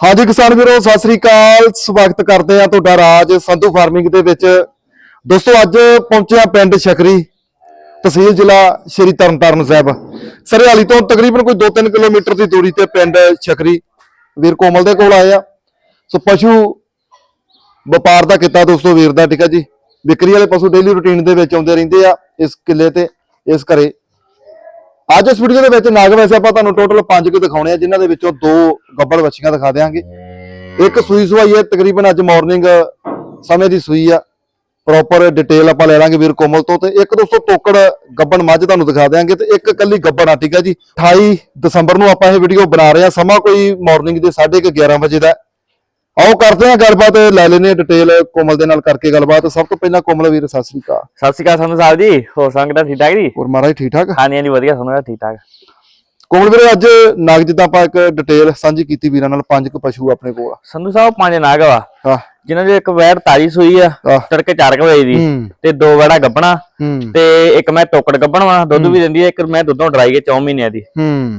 ਹਾਂਜੀ ਕਿਸਾਨ ਵੀਰੋ, ਸਤਿ ਸ੍ਰੀ ਅਕਾਲ। ਸਵਾਗਤ ਕਰਦੇ ਆ ਤੁਹਾਡਾ ਰਾਜ ਸੰਧੂ ਫਾਰਮਿੰਗ ਦੇ ਵਿੱਚ। ਦੋਸਤੋ, ਅੱਜ ਪਹੁੰਚਿਆ ਪਿੰਡ ਸ਼ਕਰੀ ਤਹਿਸੀਲ ਜ਼ਿਲ੍ਹਾ ਸ਼੍ਰੀ ਤਰਨਤਾਰਨ ਸਾਹਿਬ। ਸਰਹਾਲੀ ਤੋਂ ਤਕਰੀਬਨ ਕੋਈ 2-3 ਕਿਲੋਮੀਟਰ ਦੀ ਦੂਰੀ ਤੇ ਪਿੰਡ ਸ਼ਕਰੀ ਵੀਰ ਕੋਮਲ ਦੇ ਕੋਲ ਆਏ ਆ। ਸੋ, ਪਸ਼ੂ ਵਪਾਰ ਦਾ ਕਿੱਤਾ ਦੋਸਤੋ ਵੀਰ ਦਾ, ਠੀਕ ਆ ਜੀ? ਵਿਕਰੀ ਵਾਲੇ ਪਸ਼ੂ ਡੇਲੀ ਰੁਟੀਨ ਦੇ ਵਿੱਚ ਆਉਂਦੇ ਰਹਿੰਦੇ ਆ ਇਸ ਕਿੱਲੇ ਤੇ, ਇਸ ਘਰੇ। ਅੱਜ ਇਸ ਵੀਡੀਓ ਦੇ ਵਿੱਚ ਨਾਗ ਵੈਸੇ ਆਪਾਂ ਤੁਹਾਨੂੰ ਟੋਟਲ 5 ਕੁ ਦਿਖਾਉਣੇ ਆ, ਜਿਨ੍ਹਾਂ ਦੇ ਵਿੱਚੋਂ ਦੋ ਗੱਬੜ ਵੱਛੀਆਂ ਦਿਖਾ ਦਿਆਂਗੇ। ਇੱਕ ਸੂਈ ਸਵਾਈ ਹੈ, ਤਕਰੀਬਨ ਅੱਜ ਮਾਰਨਿੰਗ ਸਮੇਂ ਦੀ ਸੂਈ ਆ। ਪ੍ਰੋਪਰ ਡਿਟੇਲ ਆਪਾਂ ਲੈ ਲਾਂਗੇ ਵੀਰ ਕੋਮਲ ਤੋਂ ਤੇ ਇੱਕ ਦੋਸਤੋ ਟੋਕੜ ਗੱਬਣ ਮੱਝ ਤੁਹਾਨੂੰ ਦਿਖਾ ਦਿਆਂਗੇ ਤੇ ਇੱਕ ਕੱਲੀ ਗੱਬਣ ਆ, ਠੀਕ ਆ ਜੀ। 28 ਦਸੰਬਰ ਨੂੰ ਆਪਾਂ ਇਹ ਵੀਡੀਓ ਬਣਾ ਰਹੇ ਆ, ਸਮਾਂ ਕੋਈ ਮਾਰਨਿੰਗ ਦੇ 11:30 ਵਜੇ ਦਾ ਆਓ ਕਰਦੇ ਆ ਗੱਲਬਾਤ ਲੈ ਲੈਨੇ ਡਿਟੇਲ ਕੋਮਲ ਦੇ ਨਾਲ ਕਰਕੇ ਗੱਲਬਾਤ। ਸਭ ਤੋਂ ਪਹਿਲਾਂ ਕੋਮਲ ਵੀਰ ਸਤਿ ਸ੍ਰੀ ਅਕਾਲ। ਸਤਿ ਸ਼੍ਰੀ ਅਕਾਲ ਸੰਧੂ ਸਾਹਿਬ ਜੀ ਹੋਰ ਸੰਗਤ ਠੀਕ ਠਾਕ ਜੀ? ਹੋਰ ਮਹਾਰਾਜ ਠੀਕ ਠਾਕ? ਹਾਂਜੀ ਹਾਂਜੀ ਵਧੀਆ ਸਾਹਿਬ ਠੀਕ ਠਾਕ। ਕੋਮਲ ਵੀਰੇ ਅੱਜ ਨਾਗ ਜਿੱਦਾਂ ਆਪਾਂ ਇੱਕ ਡਿਟੇਲ ਸਾਂਝੀ ਕੀਤੀ ਵੀਰਾਂ ਨਾਲ ਪੰਜ ਕੁ ਪਸ਼ੂ ਆਪਣੇ ਕੋਲ ਆ। ਸੰਧੂ ਸਾਹਿਬ ਪੰਜ ਨਾਗ ਵਾ। ਹਾਂ। ਜਿਨ੍ਹਾਂ ਦੇ ਇੱਕ ਵੈੜ ਤਾਜੀ ਸੂਈ ਆ। ਤੜਕੇ 4 ਵਜੇ ਦੀ। ਤੇ ਦੋ ਵੈੜਾ ਗੱਬਣਾ ਤੇ ਇੱਕ ਮੈਂ ਟੋਕੜ ਗੱਬਣ ਵਾ ਦੁੱਧ ਵੀ ਦਿੰਦੀ ਆ ਇੱਕ ਮੈਂ ਦੁੱਧੋਂ ਡਰਾਈ ਕੇ 4 ਮਹੀਨਿਆਂ ਦੀ।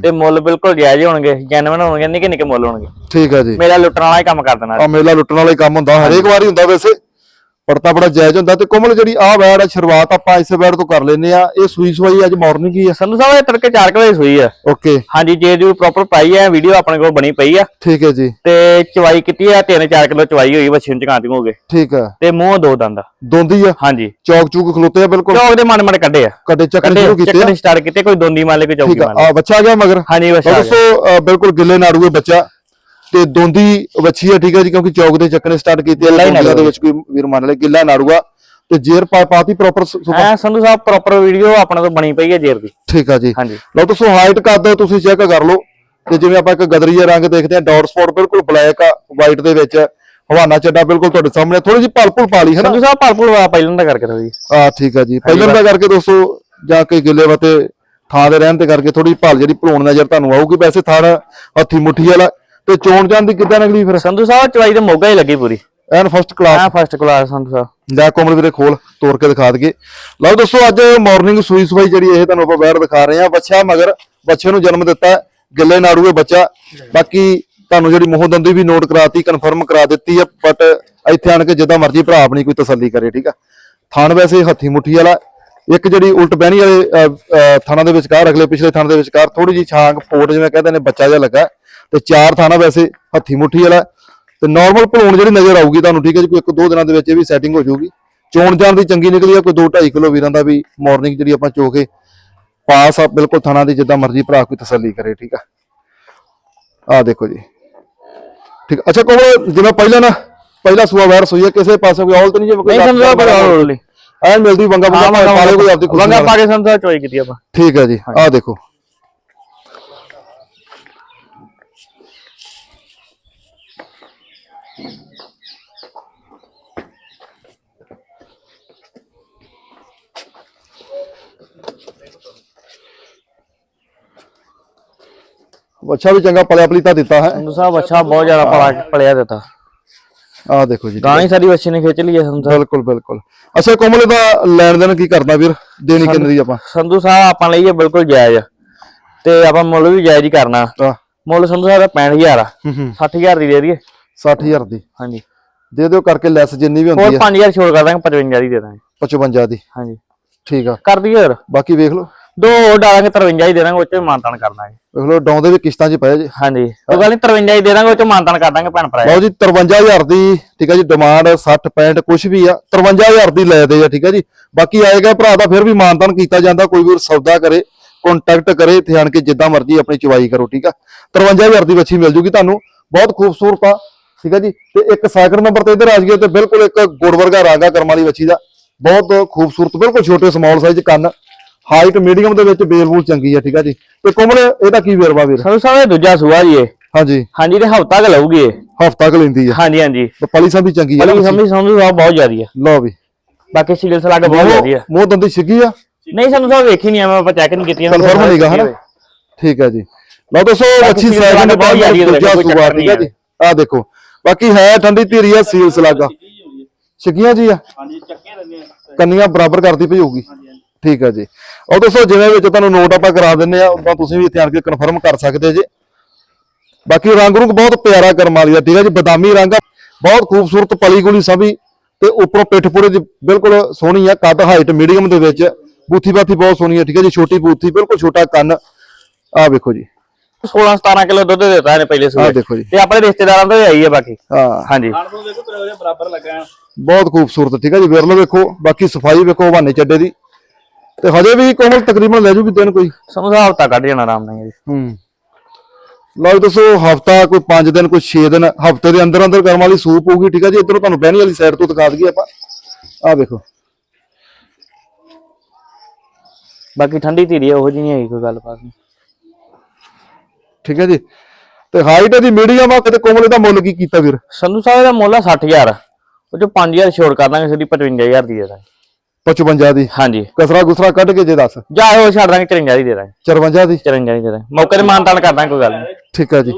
ਤੇ ਮੁੱਲ ਬਿਲਕੁਲ ਜਾਇਜ਼ ਹੋਣਗੇ ਜੈਨੂਇਨ ਹੋਣਗੇ ਨਿੱਕੇ ਨਿੱਕੇ ਮੁੱਲ ਹੋਣਗੇ। ਠੀਕ ਹੈ ਜੀ। ਮੇਰਾ ਲੁੱਟਣ ਵਾਲਾ ਹੀ ਕੰਮ ਕਰ ਦੇਣਾ। ਆ ਮੇਲਾ ਲੁੱਟਣ ਵਾਲਾ ਹੀ ਕੰਮ ਹੁੰਦਾ ਹਰੇਕ ਵਾਰੀ ਹੁੰਦਾ ਵੈਸੇ। ਪੜਤਾ ਬੜਾ ਜਾਇਜ਼ ਹੁੰਦਾ ਤੇ ਕੋਮਲ ਜਿਹੜੀ ਆ ਵੈੜ ਆ ਸ਼ੁਰੂਆਤ ਆਪਾਂ ਇਸੇ ਵੈੜ ਤੋਂ ਕਰ ਲੈਨੇ ਆ ਇਹ ਸੂਈ ਸਵਾਈ ਅੱਜ ਮਾਰਨਿੰਗ ਹੀ ਆ? ਸੰਧੂ ਸਾਹਿਬ ਇਹ ਤੜਕੇ 4 ਵਜੇ ਸੂਈ ਆ। ਓਕੇ ਹਾਂਜੀ ਜੇ ਜੂ ਪ੍ਰੋਪਰ ਪਾਈ ਆ ਵੀਡੀਓ ਆਪਣੇ ਕੋਲ ਬਣੀ ਪਈ ਆ। ਠੀਕ ਹੈ ਜੀ। ਤੇ ਚਵਾਈ ਕੀਤੀ ਆ 3-4 ਕਿਲੋ ਚਵਾਈ ਹੋਈ ਬੱਚੇ ਨੂੰ ਚਕਾਂਤੀ ਹੋ ਗਏ। ਠੀਕ ਹੈ ਤੇ ਮੂੰਹ ਦੋ ਦੰਦ ਦੋਂਦੀ ਆ? ਹਾਂਜੀ। ਚੌਕ ਚੂਕ ਖਲੋਤੇ ਆ ਬਿਲਕੁਲ? ਚੌਕ ਦੇ ਮਨ ਮਨ ਕੱਢੇ ਆ। ਕੱਢੇ ਸ਼ੁਰੂ ਕੀਤੇ ਆ? ਚੱਕਰ ਸਟਾਰਟ ਕੀਤੇ ਕੋਈ ਦੋਂਦੀ ਮਾਲੇ ਕੋਈ ਚੌਕੀ ਆ। ਮਾਲੇ ਆ ਬੱਚਾ ਆ ਗਿਆ ਮਗਰ? ਹਾਂਜੀ ਆ ਗਿਆ। ਦੋਸਤੋ ਬਿਲਕੁਲ ਗਿੱਲੇ ਨਾੜੂਏ ਬੱਚਾ। ਤੇ ਦੋਂਦੀ ਵੱਛੀ ਆ ਠੀਕ ਹੈ ਜੀ ਕਿਉਂਕਿ ਚੌਕ ਦੇ ਚੱਕਣੇ ਸਟਾਰਟ ਕੀਤੇ ਆ ਦੋਂਦੀਆਂ ਦੇ। ਵਿੱਚ ਕੋਈ ਵੀਰ ਮੰਨ ਲੈ ਗਿੱਲਾ ਨਾੜੂਆ ਤੇ ਜੇਰ ਪਾ ਪਾਤੀ ਪ੍ਰੋਪਰ ਐ ਸੰਧੂ ਸਾਹਿਬ ਪ੍ਰੋਪਰ ਵੀਡੀਓ ਆਪਣੇ ਤੋਂ ਬਣੀ ਪਈ ਹੈ ਜੇਰ ਦੀ। ਠੀਕ ਆ ਜੀ। ਲਓ ਦੋਸਤੋ ਹਾਈਟ ਕੱਦ ਤੁਸੀਂ ਚੈੱਕ ਕਰ ਲਓ ਤੇ ਜਿਵੇਂ ਆਪਾਂ ਇੱਕ ਗਦਰੀਆ ਰੰਗ ਦੇਖਦੇ ਆ ਡਾਟ ਸਪੌਟ ਬਿਲਕੁਲ ਬਲੈਕ ਆ ਵਾਈਟ ਦੇ ਵਿੱਚ ਹਵਾਨਾ ਚੱਡਾ ਬਿਲਕੁਲ ਤੁਹਾਡੇ ਸਾਹਮਣੇ ਥੋੜੀ ਜਿਹੀ ਭਲਪੁਲ ਪਾ ਲਈ ਹੈ ਨਾ? ਸੰਧੂ ਸਾਹਿਬ ਭਲਪੁਲ ਵਾ ਪਹਿਲਾਂ ਦਾ ਕਰਕੇ ਥੋੜੀ ਆ ਠੀਕ ਆ ਜੀ। ਪਹਿਲਾਂ ਦਾ ਕਰਕੇ ਦੋਸਤੋ ਜਾਂ ਕੋਈ ਗਿੱਲੇ ਵਤੇ ਥਾਂ ਦੇ ਰਹਿਣ ਤੇ ਕਰਕੇ ਥੋੜੀ ਭਲ ਜਿਹੜੀ ਭਲੋਣ ਨਜ਼ਰ ਤੁਹਾਨੂੰ ਆਊਗੀ ਵੈਸੇ ਥਾਣ ਹੱਥੀ ਮੁੱਠੀ ਵਾਲਾ ਤੇ ਚੋਣ ਜਾਣ ਦੀ ਕਿੱਦਾਂ ਨਿਕਲੀ ਫਿਰ? ਸੰਧੂ ਸਾਹਿਬ ਚਵਾਈ ਤੇ ਮੋਗਾ ਹੀ ਲੱਗੀ ਪੂਰੀ। ਐਨ ਫਸਟ ਕਲਾਸ ਆ ਫਸਟ ਕਲਾਸ ਸੰਧੂ ਸਾਹਿਬ। ਲੈ ਕੋਮਲ ਵੀਰੇ ਖੋਲ ਤੋੜ ਕੇ ਦਿਖਾ ਦਈਏ। ਲਓ ਦੋਸਤੋ ਅੱਜ ਮਾਰਨਿੰਗ ਸੂਈ ਸਵਾਈ ਜਿਹੜੀ ਇਹ ਤੁਹਾਨੂੰ ਆਪਾਂ ਬਾਹਰ ਦਿਖਾ ਰਹੇ ਹਾਂ। ਬੱਚਾ ਮਗਰ ਬੱਚੇ ਨੂੰ ਜਨਮ ਦਿੱਤਾ ਗਿੱਲੇ ਨਾੜੂਏ ਬੱਚਾ। ਬਾਕੀ ਤੁਹਾਨੂੰ ਜਿਹੜੀ ਮੋਹ ਦੰਦੀ ਵੀ ਨੋਟ ਕਰਾਤੀ ਕਨਫਰਮ ਕਰਾ ਦਿੱਤੀ ਹੈ ਬਟ ਇੱਥੇ ਆਣ ਕੇ ਜਿੱਦਾਂ ਮਰਜ਼ੀ ਭਰਾ ਆਪਣੀ ਕੋਈ ਤਸੱਲੀ ਕਰੇ ਠੀਕ ਆ? ਥਣ ਵੈਸੇ ਹੱਥੀ ਮੁੱਠੀ ਵਾਲਾ। ਇੱਕ ਜਿਹੜੀ ਉਲਟ ਬਹਿਣੀ ਵਾਲੇ ਥਣਾਂ ਦੇ ਵਿਚਕਾਰ ਅਗਲੇ ਪਿਛਲੇ ਥਣ ਦੇ ਵਿਚਕਾਰ ਥੋੜੀ ਜੀ ਛਾਂਗ ਪੋਟ ਜਿਵੇਂ ਕਹਿੰਦੇ ਨੇ ਬੱਚਾ ਜਿਹਾ ਲੱਗਾ। ਤੇ ਚਾਰ ਥਾਣਾ ਵੈਸੇ ਹੱਥੀ ਮੁੱਠੀ ਵਾਲਾ ਤੇ ਨਾਰਮਲ ਭਲੂਣ ਜਿਹੜੀ ਨਜ਼ਰ ਆਊਗੀ ਤੁਹਾਨੂੰ ਠੀਕ ਹੈ ਜੀ ਕੋਈ ਇੱਕ ਦੋ ਦਿਨਾਂ ਦੇ ਵਿੱਚ ਇਹ ਵੀ ਸੈਟਿੰਗ ਹੋ ਜਾਊਗੀ। ਚੋਣ ਜਾਣ ਦੀ ਚੰਗੀ ਨਿਕਲੀ ਆ ਕੋਈ 2.5 ਕਿਲੋ ਵੀਰਾਂ ਦਾ ਵੀ ਮਾਰਨਿੰਗ ਜਿਹੜੀ ਆਪਾਂ ਚੋ ਕੇ ਪਾਸ ਆ ਬਿਲਕੁਲ ਥਣਾ ਦੀ ਜਿੱਦਾਂ ਮਰਜ਼ੀ ਭਰਾ ਕੋਈ ਤਸੱਲੀ ਕਰੇ ਠੀਕ ਆ। ਆ ਦੇਖੋ ਜੀ। ਠੀਕ। ਅੱਛਾ ਕੋਲ ਜਿਵੇਂ ਪਹਿਲਾਂ ਨਾ ਪਹਿਲਾ ਸੂਆ ਵੈਰ ਸੋਈ ਹੈ ਕਿਸੇ ਪਾਸੇ ਕੋਈ ਔਲਤ ਨਹੀਂ ਕੋਈ ਨਹੀਂ ਸਾਹਿਬ ਬੜਾ ਰੋਲ ਲਈ ਐ ਮਿਲਦੀ ਬੰਗਾ ਬੰਗਾ ਪਾਲੇ ਕੋਈ ਆਪਦੀ ਖੁਸ਼ੀ ਵੰਗਾ ਨਾਲ। ਪਾ ਕੇ ਸੰਧੂ ਸਾਹਿਬ ਚਵਾਈ ਕੀਤੀ ਆਪਾਂ। ਠੀਕ ਹੈ ਜੀ ਆ ਦੇਖੋ। ਬੱਚਾ ਵੀ ਚੰਗਾ ਪਲਿਆ ਪਲੀਤਾ ਦਿੱਤਾ ਹੈ। ਸੰਧੂ ਸਾਹਿਬ ਅੱਛਾ ਬਹੁਤ ਜ਼ਿਆਦਾ ਪਲਾ ਪਲਿਆ ਦਿੱਤਾ। ਆ ਦੇਖੋ ਜੀ ਗਾਂ ਹੀ ਸਾਰੀ ਬੱਚੇ ਨੇ ਖਿੱਚ ਲਈ ਹੈ ਸੰਧੂ ਸਾਹਿਬ। ਬਿਲਕੁਲ ਬਿਲਕੁਲ। ਅੱਛਾ ਕੋਮਲ ਦਾ ਲੈਣ ਦੇਣ ਕੀ ਕਰਨਾ ਵੀਰ? ਦੇਣੀ ਕਿੰਨੀ ਦੀ ਆਪਾਂ? ਸੰਧੂ ਸਾਹਿਬ ਆਪਾਂ ਲਈ ਇਹ ਬਿਲਕੁਲ ਜਾਇਜ਼। ਤੇ ਆਪਾਂ ਮੁੱਲ ਵੀ ਜਾਇਜ਼ ਹੀ ਕਰਨਾ। ਮੁੱਲ ਸੰਧੂ ਸਾਹਿਬ ਦਾ 65000 ਆ। ਹੂੰ ਹੂੰ। 60000 ਦੀ ਦੇ ਦਈਏ। 60000 ਦੀ। ਹਾਂਜੀ। ਦੇ ਦਿਓ ਕਰਕੇ ਲੈਸ ਜਿੰਨੀ ਵੀ ਹੋਰ ਹੁੰਦੀ ਹੈ 5000 ਛੋੜ ਕਰ ਦਾਂਗੇ 55 ਦੀ ਦੇ ਦਾਂਗੇ। 55 ਦੀ। ਹਾਂਜੀ। ਠੀਕ ਆ। ਕਰ ਦਈਏ ਹੋਰ। ਬਾਕੀ ਵੇਖ ਲਓ। ਦੋ ਹੋਰ ਡਾਲਾਂਗੇ 53 ਹੀ ਦੇ ਦਾਂਗੇ ਉਹ ਚ ਮਾਨਤਾਨ ਕਰ ਦਾਂਗੇ। ਵੇਖ ਲਓ ਡੌਂ ਦੇ ਵੀ ਕਿਸ਼ਤਾਂ 'ਚ ਪਏ ਜੀ। ਹਾਂਜੀ ਉਹ ਗੱਲ ਨਹੀਂ 53 ਹੀ ਦੇ ਦਾਂਗੇ ਉਹ ਚ ਮਾਨਤਾਨ ਕਰ ਦਾਂਗੇ ਭੈਣ ਭਰਾ। ਲਓ ਜੀ 53000 ਦੀ ਠੀਕ ਹੈ ਜੀ ਡਿਮਾਂਡ 60 65 ਕੁਝ ਵੀ ਆ 53000 ਦੀ ਲੈ ਦੇ ਆ ਠੀਕ ਹੈ ਜੀ। ਬਾਕੀ ਆਏਗਾ ਭਰਾ ਦਾ ਫਿਰ ਵੀ ਮਾਨਤਾਨ ਕੀਤਾ ਜਾਂਦਾ ਕੋਈ ਵੀ ਸੌਦਾ ਕਰੇ ਕੰਟੈਕਟ ਕਰੇ ਇੱਥੇ ਆਣ ਕੇ ਜਿੱਦਾਂ ਮਰਜ਼ੀ ਆਪਣੀ ਚਵਾਈ ਕਰੋ ਠੀਕ ਆ। 53000 ਦੀ ਵੱਛੀ ਮਿਲ ਜੂਗੀ ਤੁਹਾਨੂੰ ਬਹੁਤ ਖੂਬਸੂਰਤ ਆ ਠੀਕ ਹੈ ਜੀ। ਤੇ ਇੱਕ ਸਾਈਕਲ ਨੰਬਰ ਤੇ ਇਧਰ ਆ ਜਾਈਏ ਤੇ ਬਿਲਕੁਲ ਇੱਕ ਗੁੜ ਵਰਗਾ ਰੰਗ ਕਰਮ ਵਾਲੀ ਵੱਛੀ ਦਾ ਬਹੁਤ ਖੂਬਸੂਰਤ ਬਿਲਕੁਲ ਛੋਟੇ ਸਮਾਲ ਸਾਈਜ਼ ਕੰਨ। ਹਾਈਟ ਮੀਡੀਅਮ ਦੇ ਵਿੱਚ ਬੇਲ ਬੂਲ ਚੰਗੀ ਆ ਠੀਕ ਆ ਜੀ। ਤੇ ਕੋਮਲ ਇਹਦਾ ਕੀ ਵੇਰਵਾ ਵੀਰ? ਸਾਹਿਬ ਇਹ ਦੂਜਾ ਸੂਆ ਜੀ ਇਹ। ਹਾਂਜੀ। ਹਾਂਜੀ ਤੇ ਹਫਤਾ ਕ ਲਊਗੀ ਇਹ। ਹਫਤਾ ਕ ਲੈਂਦੀ ਆ। ਹਾਂਜੀ ਹਾਂਜੀ। ਤੇ ਪਲੀ ਸੰਭੀ ਚੰਗੀ ਆ ਬੜੀ ਵੱਛੀ? ਸਮਝ ਸਾਹਿਬ ਬਹੁਤ ਜ਼ਿਆਦੀ ਆ। ਲਓ ਵੀ। ਬਾਕੀ ਸੀਰੀਅਲ ਸਲਾਗ ਬਹੁਤ ਜ਼ਿਆਦੀ ਆ। ਮੂੰਹ ਦੰਦੀ ਛਿੱਗੀ ਆ? ਨਹੀਂ ਸੰਧੂ ਸਾਹਿਬ ਵੇਖੀ ਨਹੀਂ ਐਵੇਂ ਆਪਾਂ ਚੈੱਕ ਨਹੀਂ ਕੀਤੀ ਕਨਫਰਮ ਨਹੀਂਗਾ ਹਨਾ? ਠੀਕ ਹੈ ਜੀ। ਲਓ ਦੋਸਤੋ ਅੱਛੀ ਸਾਈਜ਼ ਸਲਾਗਾ ਦੇ ਬਹੁਤ ਜ਼ਿਆਦੀ ਦੂਜਾ ਕੋਈ ਸੂਆ ਠੀਕ ਨਹੀਂ ਜੀ। ਆ ਦੇਖੋ। ਬਾਕੀ ਹੈ ਠੰਡੀ ਧੀਰੀ ਆ ਸੀਲ ਸਲਾਗਾ ਛਿੱਗੀਆਂ ਜੀ ਆ। ਹਾਂਜੀ ਚੱਕੇ ਰਹਿੰਦੇ ਆ ਕੰਨੀਆਂ ਬਰਾਬਰ ਕਰਦੀ ਪਈ ਹੋਊਗੀ। ਠੀਕ ਹੈ ਜੀ। ਉਹ ਦੋਸਤੋ ਜਿਵੇਂ ਵਿੱਚ ਤੁਹਾਨੂੰ ਨੋਟ ਆਪਾਂ ਕਰਾ ਦਿੰਨੇ ਆ ਉਦਾਂ ਤੁਸੀਂ ਵੀ ਇੱਥੇ ਆਣ ਕੇ ਕਨਫਰਮ ਕਰ ਸਕਦੇ ਜੇ। ਬਾਕੀ ਰੰਗ ਰੁੰਗ ਬਹੁਤ ਪਿਆਰਾ ਕਰਮ ਵਾਲੀ ਆ ਠੀਕ ਹੈ ਜੀ? ਬਦਾਮੀ ਰੰਗ ਆ ਬਹੁਤ ਖੂਬਸੂਰਤ ਪਲੀ ਗੁਲੀ ਸਭੀ ਤੇ ਉੱਪਰੋਂ ਪਿੱਠ ਪੂਰੇ ਦੀ ਬਿਲਕੁਲ ਸੋਹਣੀ ਆ ਕੱਦ ਹਾਈਟ ਮੀਡੀਅਮ ਦੇ ਵਿੱਚ ਬੂਥੀ ਬਾਥੀ ਬਹੁਤ ਸੋਹਣੀ ਆ ਠੀਕ ਹੈ ਜੀ? ਛੋਟੀ ਬੂਥੀ ਬਿਲਕੁਲ ਛੋਟਾ ਕੰਨ। ਆ ਵੇਖੋ ਜੀ। 16 17 ਕਿਲੋ ਦੁੱਧ ਦਿੱਤਾ ਇਹਨੇ ਪਹਿਲੇ ਆ ਸੂਏ ਦੇਖੋ ਜੀ। ਤੇ ਆਪਣੇ ਰਿਸ਼ਤੇਦਾਰਾਂ ਤੋਂ ਹੀ ਆਈ ਹੈ ਬਾਕੀ। ਹਾਂ। ਹਾਂਜੀ। ਦੇਖੋ ਤੇਰੇ ਬਰਾਬਰ ਲੱਗਾ। ਬਹੁਤ ਖੂਬਸੂਰਤ ਠੀਕ ਹੈ ਜੀ? ਵਿਰਲ ਵੇਖੋ ਬਾਕੀ ਸਫ਼ਾਈ ਵੇਖੋ ਹਵਾਨੇ ਚੱਡੇ ਦੀ। ਤੇ ਹਜੇ ਵੀ ਕੋਮਲ ਤਕਰੀਬਨ ਲੈ ਜੂਗੀ ਦਿਨ ਕੋਈ। ਤਾਂ ਹਫਤਾ ਕੱਢ ਜਾਣਾ ਆਰਾਮ ਨਾਲ ਜੀ ਹੂੰ। ਲਓ ਜੀ ਦੱਸੋ ਹਫਤਾ ਕੋਈ 5 ਦਿਨ ਕੋਈ 6 ਦਿਨ ਹਫ਼ਤੇ ਦੇ ਅੰਦਰ ਅੰਦਰ ਕਰਮ ਵਾਲੀ ਸੂਪ ਹੋਊਗੀ ਠੀਕ ਹੈ ਜੀ? ਇਧਰੋਂ ਤੁਹਾਨੂੰ ਬਹਿਣੀ ਵਾਲੀ ਸਾਈਡ ਤੋਂ ਦਿਖਾ ਦਈਏ ਆਪਾਂ। ਆ ਵੇਖੋ। ਬਾਕੀ ਠੰਡੀ ਧੀਰੀ ਆ, ਉਹੋ ਜਿਹੀ ਨਹੀਂ ਹੈਗੀ ਕੋਈ ਗੱਲਬਾਤ ਨਹੀਂ। ਠੀਕ ਹੈ ਜੀ? ਤੇ ਹਾਈਟ ਇਹਦੀ ਮੀਡੀਅਮ ਆ ਕਿਤੇ ਕੋਮਲ ਇਹਦਾ ਮੁੱਲ ਕੀ ਕੀਤਾ ਵੀਰ? ਸੰਧੂ ਸਾਹਿਬ ਦਾ ਮੁੱਲ ਆ 60000 ਉਹ ਚ 5000 ਛੋੜ ਕਰ ਦਾਂਗੇ ਸਿੱਧੀ 55000 ਦੀ ਦੇ ਦਾਂਗੇ। 55 ਦੀ? ਹਾਂਜੀ। ਕਸਰਾ ਗੁਸਰਾ ਕੱਢ ਕੇ ਜੇ ਦੱਸ। ਜਾਂ ਉਹ ਛੱਡ ਦਾਂਗੇ 53 ਦੀ ਦੇ ਦਾਂਗੇ। 54 ਦੀ? 53 ਦੀ ਦੇ ਦਾਂਗੇ। ਮੌਕੇ ਤੇ ਮਾਨਤਾਨ ਕਰ ਦਾਂਗੇ ਕੋਈ ਗੱਲ ਨਹੀਂ। ਠੀਕ ਹੈ ਜੀ।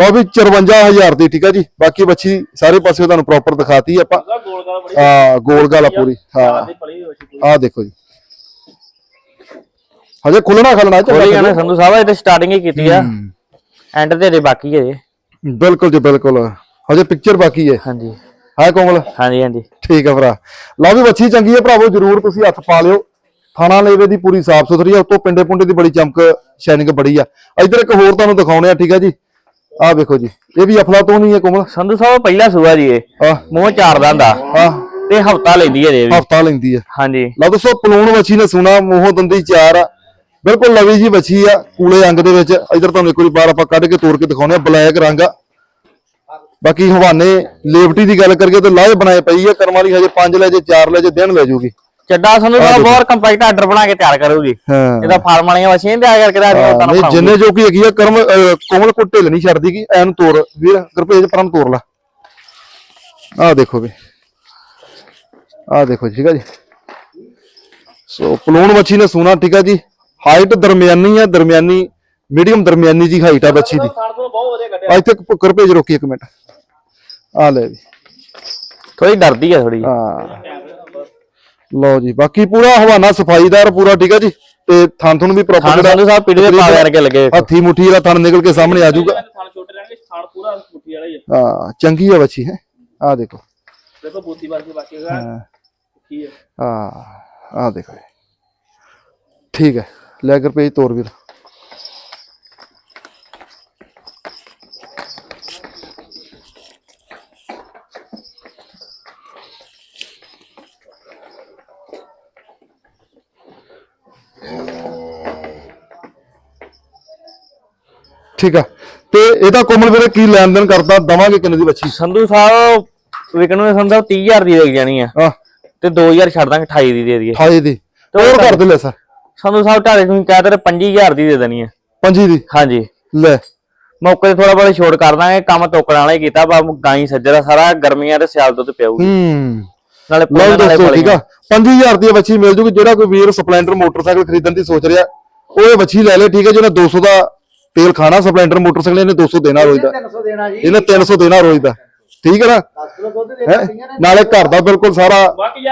ਲਓ ਵੀ 54000 ਦੀ ਠੀਕ ਹੈ ਜੀ। ਬਾਕੀ ਬੱਚੀ ਸਾਰੇ ਪਾਸੇ ਤੁਹਾਨੂੰ ਪ੍ਰੋਪਰ ਦਿਖਾਤੀ ਆਪਾਂ। ਆ ਗੋਲ ਗਾਲ ਪੂਰੀ। ਹਾਂ। ਆ ਦੇਖੋ ਜੀ। ਹਜੇ ਖੁੱਲਣਾ ਖਲਣਾ ਆ ਨਾ ਸੰਧੂ ਸਾਹਿਬ ਇਹ ਤੇ ਸਟਾਰਟਿੰਗ ਹੀ ਕੀਤੀ ਆ। ਐਂਡ ਤੇ ਬਾਕੀ ਹੈ ਜੀ ਬਿਲਕੁਲ ਜੀ ਬਿਲਕੁਲ। ਹਜੇ ਪਿਕਚਰ ਬਾਕੀ ਹੈ। ਹਾਂਜੀ। ਹੈ ਕੋਮਲ? ਹਾਂਜੀ ਹਾਂਜੀ। ਠੀਕ ਹੈ ਭਰਾ। ਲਓ ਵੀ ਬੱਚੀ ਚੰਗੀ ਹੈ ਭਰਾਵੋ ਜਰੂਰ ਤੁਸੀਂ ਹੱਥ ਪਾ ਲਿਓ। ਥਾਣਾ ਲੇਵੇ ਦੀ ਪੂਰੀ ਸਾਫ਼ ਸੁਥਰੀ ਆ ਉਤੋਂ ਪਿੰਡੇ ਪੁੰਡੇ ਦੀ ਬੜੀ ਚਮਕ ਸ਼ਾਈਨਿੰਗ ਬੜੀ ਆ। ਇੱਧਰ ਇੱਕ ਹੋਰ ਤੁਹਾਨੂੰ ਦਿਖਾਉਣੇ ਆ ਠੀਕ ਹੈ ਜੀ? ਆਹ ਵੇਖੋ ਜੀ ਇਹ ਵੀ ਅਫਲਾ ਤੋਂ ਨਹੀਂ ਹੈ ਕੋਮਲ? ਸੰਧੂ ਸਾਹਿਬ ਪਹਿਲਾ ਸੂਆ ਜੀ ਇਹ। ਆਹ ਮੂੰਹ ਚਾਰ ਦੰਦ ਆ। ਆਹ ਤੇ ਹਫਤਾ ਲੈਂਦੀ ਹੈ ਜੇ ਵੀ ਹਫਤਾ ਲੈਂਦੀ ਹੈ ਹਾਂਜੀ। ਲਓ ਦੋਸਤੋ ਪਲੂਣ ਬੱਚੀ ਨੇ ਸੁਣਾ ਮੂੰਹੋਂ ਦੰਦੀ ਚਾਰ ਆ। ਬਿਲਕੁਲ ਲਵੀ ਜੀ ਬੱਚੀ ਆ ਕੂਲੇ ਅੰਗ ਦੇ ਵਿੱਚ। ਇੱਧਰ ਤੁਹਾਨੂੰ ਇੱਕ ਵਾਰੀ ਬਾਰ ਆਪਾਂ ਕੱਢ ਕੇ ਤੋੜ ਕੇ ਦਿਖਾਉਣੇ ਆ ਬਲੈਕ ਰੰਗ ਆ। ਬਾਕੀ ਹਵਾਨੇ ਲੇਵਟੀ ਦੀ ਗੱਲ ਕਰੀਏ ਤਾਂ ਲਾਹ ਬਣਾਏ ਪਈ ਆ ਕਰਮ ਵਾਲੀ ਹਜੇ 5 ਲੈ ਜੇ 4 ਲੈ ਜੇ ਦਿਨ ਲੈ ਜੂਗੀ। ਚੱਡਾ ਸੰਧੂ ਸਾਹਿਬ ਬਹੁਤ ਕੰਪੈਕਟ ਆਰਡਰ ਬਣਾ ਕੇ ਤਿਆਰ ਕਰੂਗੀ। ਇਹਦਾ ਫਾਰਮ ਵਾਲੀਆਂ ਵਸ਼ੀਆਂ ਤੇ ਆ ਕਰਕੇ ਦਾ ਨਹੀਂ ਜਿੰਨੇ ਜੋ ਕੀ ਹੈਗੀ ਆ ਕਰਮ ਕੋਮਲ ਕੋ ਢਿੱਲ ਨਹੀਂ ਛੱਡਦੀ ਕਿ ਐਨ ਤੋੜ ਵੀਰ ਗੁਰਪੇਜ ਪਰਮ ਤੋੜ ਲਾ। ਆਹ ਦੇਖੋ ਵੀ। ਆਹ ਦੇਖੋ ਜੀ, ਠੀਕ ਆ ਜੀ। ਸੋ ਪਲੂਣ ਬੱਚੀ ਨੇ ਸੋਨਾ ਠੀਕ ਆ ਜੀ। ਹਾਈਟ ਦਰਮਿਆਨੀ ਆ ਦਰਮਿਆਨੀ ਮੀਡੀਅਮ ਦਰਮਿਆਨੀ ਜੀ ਹਾਈਟ ਆ ਬੱਚੀ ਦੀ। ਇੱਥੇ ਗੁਰਪੇਜ ਰੋਕੀ ਇੱਕ ਮਿੰਟ। ਆ ਲੈ ਵੀ। ਥੋੜੀ ਡਰਦੀ ਆ ਥੋੜੀ ਹਾਂ। ਲਓ ਜੀ ਬਾਕੀ ਪੂਰਾ ਹਵਾਨਾ ਸਫਾਈਦਾਰ ਪੂਰਾ ਠੀਕ ਆ ਜੀ? ਤੇ ਥਣ ਥਣ ਵੀ ਪ੍ਰੋਪਰ ਖਾਨ ਸੰਧੂ ਸਾਹਿਬ ਪੀੜੇ ਦੇ ਪਾ ਕਰਕੇ ਲੱਗੇ। ਹੱਥੀ ਮੁੱਠੀ ਵਾਲਾ ਥਣ ਨਿਕਲ ਕੇ ਸਾਹਮਣੇ ਆ ਜਾਊਗਾ। ਖਾਣ ਛੋਟੇ ਰਹਿਣਗੇ ਖਾਣ ਪੂਰਾ ਮੁੱਠੀ ਵਾਲਾ ਹੀ ਹੈ ਹਾਂ ਚੰਗੀ ਆ ਬੱਚੀ ਹੈ? ਆ ਦੇਖੋ। ਦੇਖੋ ਬੂਤੀ ਵਰਗੀ ਬਾਕੀ ਹੈਗਾ। ਹਾਂ। ਕੀ ਹੈ ਆ ਆ ਦੇਖੋ ਠੀਕ ਹੈ ਲੈ ਕਰ ਪੇਜ ਤੋਰ ਵੀਰ। ਠੀਕ ਆ। ਤੇ ਇਹਦਾ ਕੋਮਲ ਵੀਰੇ ਕੀ ਲੈਣ ਦੇਣ ਕਰਦਾ? ਦਵਾਂਗੇ ਕਿੰਨੇ ਦੀ ਬੱਚੀ? ਸੰਧੂ ਸਾਹਿਬ ਵਿਕਣ ਨੂੰ ਸੰਧੂ ਸਾਹਿਬ 30000 ਦੀ ਦੇ ਜਾਣੀ ਆ। ਤੇ 2000 ਛੱਡ ਦਾਂਗੇ 28 ਦੀ ਦੇ ਦਈਏ। 28 ਦੀ। ਹੋਰ ਕਰ ਦੇ ਲੈ ਸਰ। ਸੰਧੂ ਸਾਹਿਬ ਢਾਲੇ ਤੁਸੀਂ ਕਹਿ ਤੇ 25000 ਦੀ ਦੇ ਦੇਣੀ ਆ। ਪੰਜੀ ਦੀ? ਹਾਂਜੀ। ਲੈ। ਮੌਕੇ ਤੇ ਥੋੜਾ ਬੜਾ ਛੋੜ ਕਰ ਦਾਂਗੇ ਕੰਮ ਤੋਕਣ ਵਾਲਾ ਹੀ ਕੀਤਾ ਬਾ ਗਾਈ ਸੱਜਰਾ ਸਾਰਾ ਗਰਮੀਆਂ ਤੇ ਸਿਆਲ ਦੁੱਧ ਪਿਆਊਗੀ। ਹੂੰ। ਨਾਲੇ ਪੂਰੇ ਨਾਲੇ ਠੀਕ ਆ। ਫਲੀਆਂ। 5000 ਦੀ ਬੱਚੀ ਮਿਲ ਜੂਗੀ ਜਿਹੜਾ ਕੋਈ ਵੀਰ ਸਪਲੈਂਡਰ ਮੋਟਰਸਾਈਕਲ ਖਰੀਦਣ ਦੀ ਸੋਚ ਰਿਹਾ ਉਹ ਇਹ ਬੱਚੀ ਲੈ ਲੇ ਠੀਕ ਹੈ ਜਿਹਨੇ 200 ਦਾ ਤੇਲ ਖਾਣਾ ਸਪਲੈਂਡਰ ਮੋਟਰਸਾਈਕਲ ਇਹਨੇ 200 ਦੇਣਾ ਰੋਜ਼ ਦਾ। 300 ਦੇਣਾ ਜੀ। ਇਹਨੇ 300 ਦੇਣਾ ਰੋਜ਼ ਦਾ। ਠੀਕ ਹੈ ਨਾ? 10 ਕਿਲੋ ਦੁੱਧ ਦੇ ਹੈਂ? ਨਾਲੇ ਘਰ ਦਾ ਬਿਲਕੁਲ ਸਾਰਾ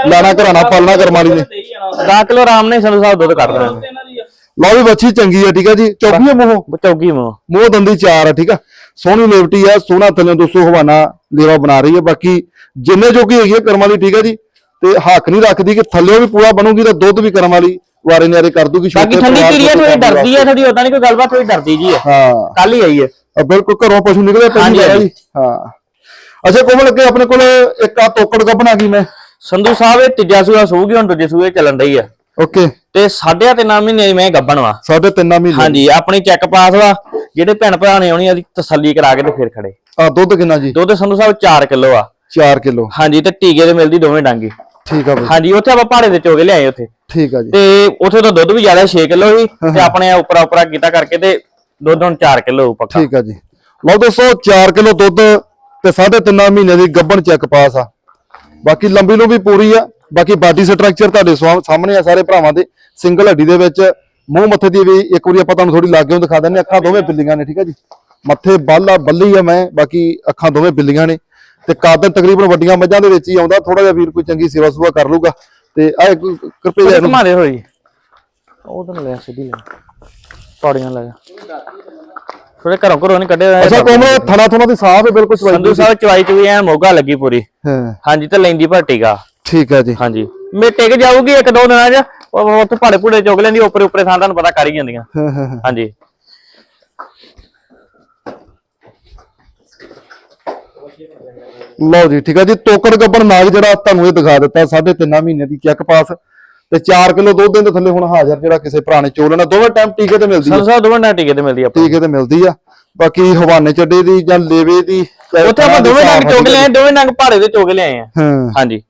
ਲਾਣਾ ਘਰਾਣਾ ਪਾਲਣਾ ਕਰਮਾਲੀ ਨੇ। ਦੇ ਹੀ ਜਾਣਾ। 10 ਕਿਲੋ ਆਰਾਮ ਨੇ ਸੰਧੂ ਸਾਹਿਬ ਦੁੱਧ ਕੱਢ ਦਾਂਗੇ ਇਹਨਾਂ ਦੀ ਆ। ਲਓ ਵੀ ਬੱਚੀ ਚੰਗੀ ਹੈ ਠੀਕ ਹੈ ਜੀ? ਚੌਕੀ ਮੂੰਹੋਂ? ਚੌਗੀ ਮੋ ਮੂੰਹ। ਦੰਦੀ ਚਾਰ ਆ ਠੀਕ ਆ? ਸੋਹਣੀ ਲੇਵਟੀ ਆ ਸੋਹਣਾ ਥੱਲੇ 200 ਹਵਾਨਾ ਲੇਵਾ ਬਣਾ ਰਹੀ ਹੈ ਬਾਕੀ ਜਿੰਨੇ ਜੋਗੀ ਹੈਗੀ ਆ ਕਰਮ ਵਾਲੀ ਠੀਕ ਆ ਜੀ? ਤੇ ਹੱਕ ਨਹੀਂ ਰੱਖਦੀ ਕਿ ਥੱਲੇ ਵੀ ਪੂਰਾ ਬਣੂਗੀ ਤਾਂ ਦੁੱਧ ਵੀ ਕਰਮ ਵਾਲੀ ਵਾਰੇ ਨਿਆਰੇ ਕਰ ਦੂਗੀ ਬਾਕੀ ਠੰਡੀ ਤੋਂ ਥੋੜੀ ਡਰਦੀ ਆ ਥੋੜੀ ਉਦਾਂ ਨਹੀਂ ਕੋਈ ਗੱਲਬਾਤ ਥੋੜੀ ਡਰਦੀ ਜੀ ਆ। ਹਾਂ। ਕੱਲ ਹੀ ਆਈ ਹੈ ਬਿਲਕੁਲ ਘਰੋਂ ਪਸ਼ੂ ਨਿਕਲੇ ਪਹਿਲੀ ਵਾਰ। ਜੀ। ਹਾਂ। ਅੱਛਾ ਕੋਮਲ ਅੱਗੇ ਆਪਣੇ ਕੋਲ ਇੱਕ ਆ ਤੋਕੜ ਗੱਬਣਾ ਗਈ ਮੈਂ। ਸੰਧੂ ਸਾਹਿਬ ਇਹ ਤੀਜਾ ਸੂਆ ਸੂਗੀ ਹੁਣ ਦੂਜੇ ਸੂਏ ਚੱਲਣ ਰਹੀ ਆ। ਓਕੇ। ਤੇ ਸਾਢੇ ਤਿੰਨ ਮਹੀਨੇ ਮੈਂ ਗੱਬਣ ਵਾ। ਸਾਢੇ ਤਿੰਨਾਂ ਮਹੀਨੇ ਹਾਂਜੀ ਆਪਣੀ ਚੈੱਕ ਪਾਸ ਵਾ ਜਿਹੜੇ ਭੈਣ ਭਰਾ ਨੇ ਆਉਣੀ ਆ ਦੀ ਤਸੱਲੀ ਕਰਾ ਕੇ ਤੇ ਫਿਰ ਖੜੇ। ਆ ਦੁੱਧ ਕਿੰਨਾ ਜੀ? ਦੁੱਧ ਸੰਧੂ ਸਾਹਿਬ 4 ਕਿਲੋ ਆ। 4 ਕਿਲੋ। ਹਾਂਜੀ ਤੇ ਟੀਕੇ ਦੇ ਮਿਲਦੀ ਦੋਵੇਂ ਡਾਂਗੇ। ਠੀਕ ਆ ਬਈ। ਹਾਂਜੀ ਉੱਥੇ ਆਪਾਂ ਪਹਾੜੇ ਦੇ ਚੋਗੇ ਲਿਆਏ ਉੱਥੇ। ਠੀਕ ਆ ਜੀ। ਤੇ ਉੱਥੇ ਤਾਂ ਦੁੱਧ ਵੀ ਜ਼ਿਆਦਾ 6 ਕਿਲੋ ਸੀ ਤੇ ਆਪਣੇ ਉਪਰਾ ਉਪਰਾ ਕੀਤਾ ਕਰਕੇ ਤੇ ਦੁੱਧ ਹੁਣ 4 ਕਿਲੋ ਪੱਕਾ। ਠੀਕ ਆ ਜੀ। ਲਓ ਦੋਸਤੋ 4 ਕਿਲੋ ਦੁੱਧ ਤੇ ਸਾਢੇ ਤਿੰਨਾਂ ਮਹੀਨੇ ਦੀ ਗੱਬਣ ਚੈੱਕ ਪਾਸ ਆ। ਬਾਕੀ ਲੰਬੀ ਨੂੰ ਵੀ ਪੂਰੀ ਆ। ਬਾਕੀ ਬਾਡੀ ਸਟਰਕਚਰ ਤੁਹਾਡੇ ਸਾਹਮਣੇ ਆ ਸਾਰੇ ਭਰਾਵਾਂ ਦੇ। ਸਿੰਗਲ ਹੱਡੀ ਦੇ ਵਿੱਚ ਮੂੰਹ ਮੱਥੇ ਦੀ ਵੀ ਇੱਕ ਵਾਰੀ ਆਪਾਂ ਤੁਹਾਨੂੰ ਥੋੜੀ ਲਾਗਿਓਂ ਦਿਖਾ ਹਾਂ। ਅੱਖਾਂ ਦੋਵੇਂ ਬਿੱਲੀਆਂ ਨੇ ਠੀਕ ਆ ਜੀ। ਮੱਥੇ ਬੱਲ ਆ ਬੱਲੀ ਆ ਮੈਂ ਬਾਕੀ ਅੱਖਾਂ ਦੋਵੇਂ ਬਿੱਲੀਆਂ ਨੇ। ਤੇ ਕਾਦਨ ਤਕਰੀਬਨ ਵੱਡੀਆਂ ਮੱਝਾਂ ਦੇ ਵਿੱਚ ਹੀ ਆਉਂਦਾ। ਥੋੜਾ ਜਿਹਾ ਵੀਰ ਕੋਈ ਚੰਗੀ ਸੇਵਾ ਸੁਵਾ ਕਰ ਲੂਗਾ ਤੇ ਆ ਕਿਰਪੇ ਜਿਹਾ ਇਹਨੂੰ ਘੁਮਾ ਦੇ ਹੋਈ। ਉਹ ਤਾਂ ਲੈ ਸਿੱਧੀ ਲੈ। ਪੌੜੀਆਂ ਲੈ ਥੋੜੇ ਘਰੋਂ ਘਰੋਂ ਨਹੀਂ ਕੱਢੇ ਹੋਏ। ਅੱਛਾ ਕੋਮਲ ਥਣਾ ਥਣਾ ਦੀ ਸਾਫ਼ ਹੈ ਬਿਲਕੁਲ ਚਵਾਈ ਸੰਧੂ ਸਾਹਿਬ ਚਵਾਈ ਚੁਈ ਐ ਮੋਗਾ ਲੱਗੀ ਪੂਰੀ। ਹਾਂ। ਹਾਂਜੀ ਤੇ ਲੈਂਦੀ ਭੱਟੀਗਾ। ਠੀਕ ਹੈ ਜੀ। ਹਾਂਜੀ। ਮੇ ਟਿਕ ਜਾਊਗੀ ਇੱਕ ਦੋ ਦਿਨਾਂ ਚ। ਉਹ ਉੱਥੇ ਭਾੜੇ ਭੂੜੇ ਚੁਗ ਲੈਂਦੀ ਉੱਪਰੇ ਉੱਪਰੇ ਥਾਂ ਤੁਹਾਨੂੰ ਪਤਾ ਕਰ ਹੀ ਜਾਂਦੀਆਂ। ਹਾਂਜੀ। ਲਓ ਜੀ ਠੀਕ ਹੈ ਜੀ। ਤੋਕੜ ਗੱਬਣ ਨਾਗ ਜਿਹੜਾ ਤੁਹਾਨੂੰ ਇਹ ਦਿਖਾ ਦਿੱਤਾ ਸਾਢੇ ਤਿੰਨਾਂ ਮਹੀਨੇ ਦੀ ਚੈੱਕ ਪਾਸ। ਤੇ 4 ਕਿਲੋ ਦੁੱਧ ਦੇ ਥੱਲੇ ਹੁਣ ਹਾਜ਼ਰ ਜਿਹੜਾ ਕਿਸੇ ਭਰਾ ਨੇ ਚੋ ਲੈਣਾ ਦੋਵੇਂ ਟਾਈਮ ਟੀਕੇ ਤੇ ਮਿਲਦੀ ਹੈ ਸੰਧੂ ਸਾਹਿਬ ਦੋਵਾਂ ਨਾਲ ਟਿਕੇ ਤੇ ਮਿਲਦੀ ਆਪਾਂ ਟੀਕੇ ਤੇ ਮਿਲਦੀ ਆ। ਬਾਕੀ ਹਵਾਨੇ ਚੱਡੇ ਦੀ ਜਾਂ ਲੇਵੇ ਦੀ ਉੱਥੇ ਆਪਾਂ ਦੋਵੇਂ ਨੰਗ ਚੁਗ ਆ। ਲਿਆਏ ਦੋਵੇਂ ਨੰਗ ਭਾੜੇ ਦੇ ਚੁਗ ਲਿਆਏ ਆ। ਹਾਂਜੀ।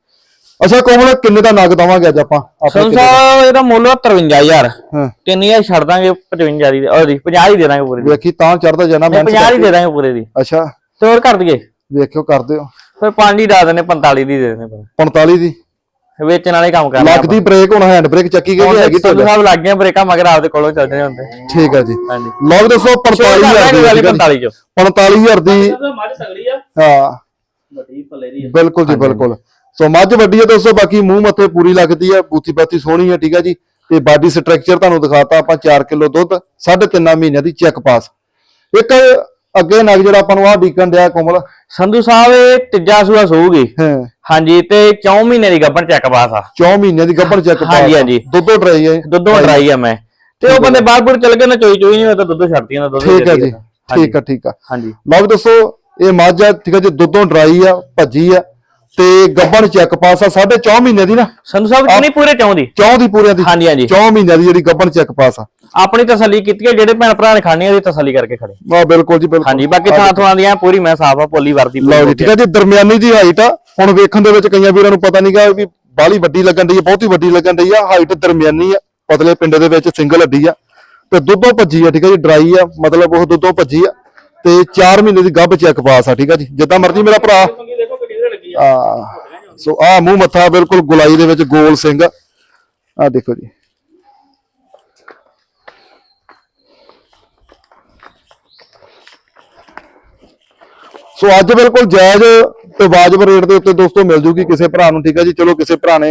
ਅੱਛਾ ਕੋਮਲ ਕਿੰਨੇ ਦਾ ਨਗ ਦਵਾਂਗੇ ਅੱਜ ਆਪਾਂ? ਦਾ? ਸਾਹਿਬ ਇਹਦਾ ਮੁੱਲ 53000 ਹਾਂ। ਤਿੰਨ ਹਜ਼ਾਰ ਛੱਡ ਦਾਂਗੇ 55 ਦੀ ਉਹਦੀ 50 ਹੀ ਦੇ ਦਾਂਗੇ ਪੂਰੇ ਦੀ। ਵੇਖੀ ਤਾਂ ਚੜਦਾ ਜਾਣਾ ਨਹੀਂ 50 ਹੀ ਦੇ ਦਾਂਗੇ ਪੂਰੇ ਦੀ। ਅੱਛਾ। ਤੇ ਹੋਰ ਕਰ ਦਈਏ। ਵੇਖਿਓ ਕਰਦੇ ਹੋ ਫਿਰ 5 ਹੀ ਡਾ ਦਿੰਦੇ 45 ਦੀ ਦੇ ਦਿੰਦੇ 45 ਦੀ? ਵੇਚਣ ਵਾਲੇ ਕੰਮ ਕਰਨਾ ਲੱਗ ਦੀ ਬ੍ਰੇਕ ਹੁਣ ਹੈਂਡ ਬ੍ਰੇਕ ਚੱਕੀ ਗਈ। ਹੈਗੀ ਤੁਹਾਡੇ। ਸਾਹਿਬ ਲੱਗ ਗਈਆਂ ਬ੍ਰੇਕਾਂ ਮਗਰ ਆਪਦੇ ਕੋਲੋਂ ਚੱਲਦੇ ਹੁੰਦੇ। ਠੀਕ ਹੈ ਜੀ। ਹਾਂਜੀ। ਲਓ ਦੱਸੋ 45000 ਦੀ ਠੀਕ ਹੈ ਜੀ। 45 ਚ। 45000 ਦੀ ਮੱਝ ਤਗੜੀ ਆ। ਹਾਂ। ਵੱਡੀ ਪੱਲੇ ਦੀ ਆ। ਬਿਲਕੁਲ ਜੀ ਬਿਲਕੁਲ। ਸੋ ਮੱਝ ਵੱਡੀ ਹੈ ਦੋਸਤੋ ਬਾਕੀ ਮੂੰਹ ਮੱਥੇ ਪੂਰੀ ਲੱਗਦੀ ਹੈ ਬੂਤੀ ਬਾਤੀ ਸੋਹਣੀ ਹੈ ਠੀਕ ਹੈ ਜੀ। ਤੇ ਬਾਡੀ ਸਟਰਕਚਰ ਤੁਹਾਨੂੰ ਦਿਖਾਤਾ ਆਪਾਂ 4 ਕਿਲੋ ਦੁੱਧ 3.5 ਮਹੀਨਿਆਂ ਦੀ ਚੈੱਕ ਪਾਸ। ਇੱਕ ਅੱਗੇ ਨਗ ਜਿਹੜਾ ਆਪਾਂ ਨੂੰ ਆਹ ਡੀਕਨ ਦਿਆ ਕੋਮਲ। ਸੰਧੂ ਸਾਹਿਬ ਇਹ ਤੀਜਾ ਸੂਆ ਸੂਗੀ ਹਾਂ। ਹਾਂਜੀ ਤੇ 4 ਮਹੀਨੇ ਦੀ ਗੱਭਣ ਚੈੱਕ ਪਾਸ ਆ। 4 ਮਹੀਨਿਆਂ ਦੀ ਗੱਭਣ ਚੈੱਕ ਪਾਸ ਹਾਂਜੀ, ਹਾਂਜੀ। ਦੁੱਧੋ ਡਰਾਈ ਹੈ ਦੁੱਧੋਂ ਡਰਾਈ ਆ ਮੈਂ। ਤੇ ਉਹ ਬੰਦੇ ਬਾਹਰ ਬੁਰ ਚਲ ਗਏ ਨਾ ਚੋਈ ਚੋਈ ਨਹੀਂ ਹੋਇਆ ਤਾਂ ਦੁੱਧ ਛੱਡਤੀਆਂ ਦਾ ਦੁੱਧ ਠੀਕ ਹੈ ਜੀ। ਠੀਕ ਹੈ ਠੀਕ ਹੈ ਹਾਂਜੀ। ਲਓ ਵੀ ਦੱਸੋ ਇਹ ਮੱਝ ਆ ਠੀਕ ਹੈ ਜੀ ਦੁੱਧੋਂ ਡਰਾਈ ਆ ਭੱਜੀ ਆ। ਤੇ ਗੱਭਣ ਚੈੱਕ ਪਾਸ ਆ 4.5 ਮਹੀਨੇ ਦੀ ਨਾ। ਸੰਧੂ ਸਾਹਿਬ ਕਿੰਨੀ ਪੂਰੇ ਚਾਹੁੰਦੀ ਚੌਂ ਦੀ ਪੂਰਿਆਂ ਦੀ। ਹਾਂਜੀ ਹਾਂਜੀ। 4 ਮਹੀਨਿਆਂ ਦੀ ਜਿਹੜੀ ਗੱਭਣ ਚੈੱਕ ਪਾਸ। ਆ ਆਪਣੀ ਤਸੱਲੀ ਕੀਤੀ ਹੈ ਜਿਹੜੇ ਭੈਣ ਭਰਾ ਨੇ ਖਾਣੀ ਉਹਦੀ ਤਸੱਲੀ ਕਰਕੇ ਖੜੇ। ਵਾਹ ਬਿਲਕੁਲ ਜੀ ਬਿਲਕੁਲ। ਹਾਂਜੀ ਬਾਕੀ ਥਾਂ ਥਾਂ ਦੀਆਂ ਪੂਰੀ ਮੈਂ ਸਾਫ਼ ਆ ਪੋਲੀ ਵਰਦੀ ਲਓ ਜੀ ਠੀਕ ਹੈ ਜੀ ਦਰਮਿਆਨੀ ਦੀ ਹਾਈਟ ਆ। ਹੁਣ ਵੇਖਣ ਦੇ ਵਿੱਚ ਕਈਆਂ ਵੀਰਾਂ ਨੂੰ ਪਤਾ ਨਹੀਂਗਾ ਵੀ ਬਾਹਲੀ ਵੱਡੀ ਲੱਗਣ ਡਈ ਆ ਬਹੁਤੀ ਵੱਡੀ ਲੱਗਣ ਡਈ ਆ। ਹਾਈਟ ਦਰਮਿਆਨੀ ਆ ਪਤਲੇ ਪਿੰਡ ਦੇ ਵਿੱਚ ਸਿੰਗਲ ਹੱਡੀ ਆ। ਤੇ ਦੁੱਧੋਂ ਭੱਜੀ ਆ ਠੀਕ ਹੈ ਜੀ ਡਰਾਈ ਆ ਮਤਲਬ ਉਹ ਦੁੱਧੋਂ ਭੱਜੀ ਆ। ਤੇ 4 ਮਹੀਨੇ ਦੀ ਗੱਭ ਚੈੱਕ ਪਾਸ ਆ ਠੀਕ ਹੈ ਜੀ ਜਿੱਦਾਂ ਮਰਜ਼ੀ ਮੇਰਾ ਭਰਾ ਮੰਗੀ ਦੇਖੋ ਕਿੱਡੀ ਦੇ ਲੱਗੀ ਆ, ਸੋ ਆ ਮੂੰਹ ਮੱਥਾ ਬਿਲਕੁਲ ਗੁਲਾਈ ਦੇ ਵਿੱਚ ਗੋਲ ਸਿੰਘ। ਆ ਦੇਖੋ ਜੀ। ਸੋ ਅੱਜ ਬਿਲਕੁਲ ਜਾਇਜ਼ ਤੇ ਵਾਜਬ ਰੇਟ ਦੇ ਉੱਤੇ ਦੋਸਤੋ ਮਿਲ ਜੂਗੀ ਕਿਸੇ ਭਰਾ ਨੂੰ, ਠੀਕ ਹੈ ਜੀ? ਚਲੋ ਕਿਸੇ ਭਰਾ ਨੇ